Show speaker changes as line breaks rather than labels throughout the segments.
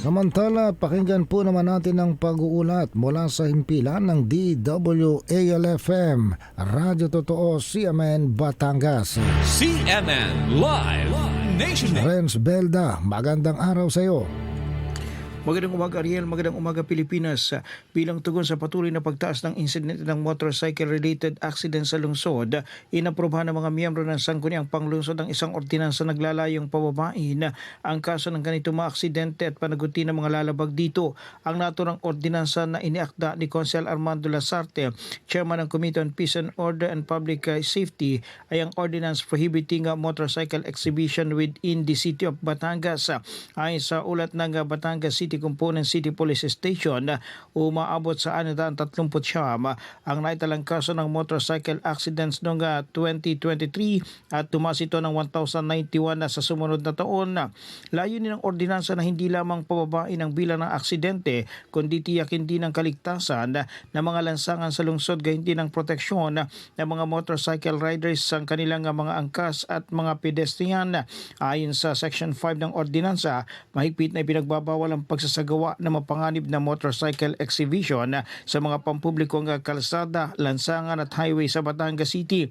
Samantala, pakinggan po naman natin ang pag-uulat mula sa himpilan ng DWALFM, Radyo Totoo, CMN, Batangas.
CNN Live Nation.
Renz Belda, magandang araw sa iyo.
Magandang umaga Ariel, magandang umaga Pilipinas. Bilang tugon sa patuloy na pagtaas ng insidente ng motorcycle-related accident sa lungsod, inaprobahan ng mga miyembro ng sangguniang panglungsod ang isang ordinansa naglalayong pababain ang kaso ng ganito mga aksidente at panaguti ng mga lalabag dito. Ang naturang ordinansa na iniakda ni Consel Armando Lasarte, Chairman ng Committee on Peace and Order and Public Safety, ay ang ordinance prohibiting a motorcycle exhibition within the city of Batangas. Ayon sa ulat ng Batangas City Component City Police Station, umaabot sa 630 ang naitalang kaso ng motorcycle accidents noong ah, 2023 at tumaas ito ng 1,091 na sa sumunod na taon. Layunin ng ordinansa na hindi lamang pababain ang bilang ng aksidente kundi tiyakin din ang kaligtasan ng mga lansangan sa lungsod gayon din ang proteksyon ng mga motorcycle riders sa kanilang ah, mga angkas at mga pedestrian. Ayon sa Section 5 ng ordinansa, mahigpit na ipinagbabawal ang pagsasagawa ng mapanganib na motorcycle exhibition sa mga pampublikong kalsada, lansangan at highway sa Batangas City.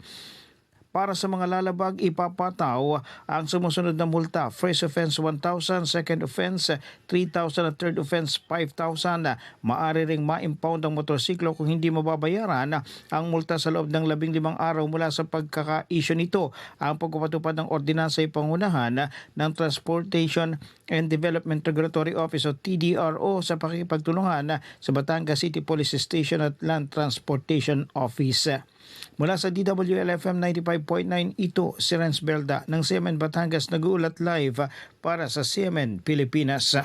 Para sa mga lalabag, ipapataw ang sumusunod na multa. First offense 1,000, second offense 3,000 at third offense 5,000. Maari ring ma-impound ang motorsiklo kung hindi mababayaran ang multa sa loob ng labing limang araw mula sa pagkaka-issue nito. Ang pagpapatupad ng ordinansa ay pangunahan ng Transportation and Development Regulatory Office o TDRO sa pakikipagtulungan sa Batangas City Police Station at Land Transportation Office. Mula sa DWLFM 95.9, ito si Renz Belda ng CMN Batangas nag-uulat live para sa CMN Pilipinas.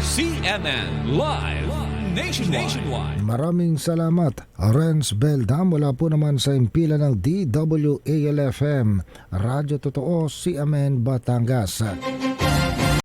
CNN Live Nationwide.
Maraming salamat, Renz Belda, mula po naman sa himpilan ng DWALFM, Radyo Totoo, CMN, Batangas.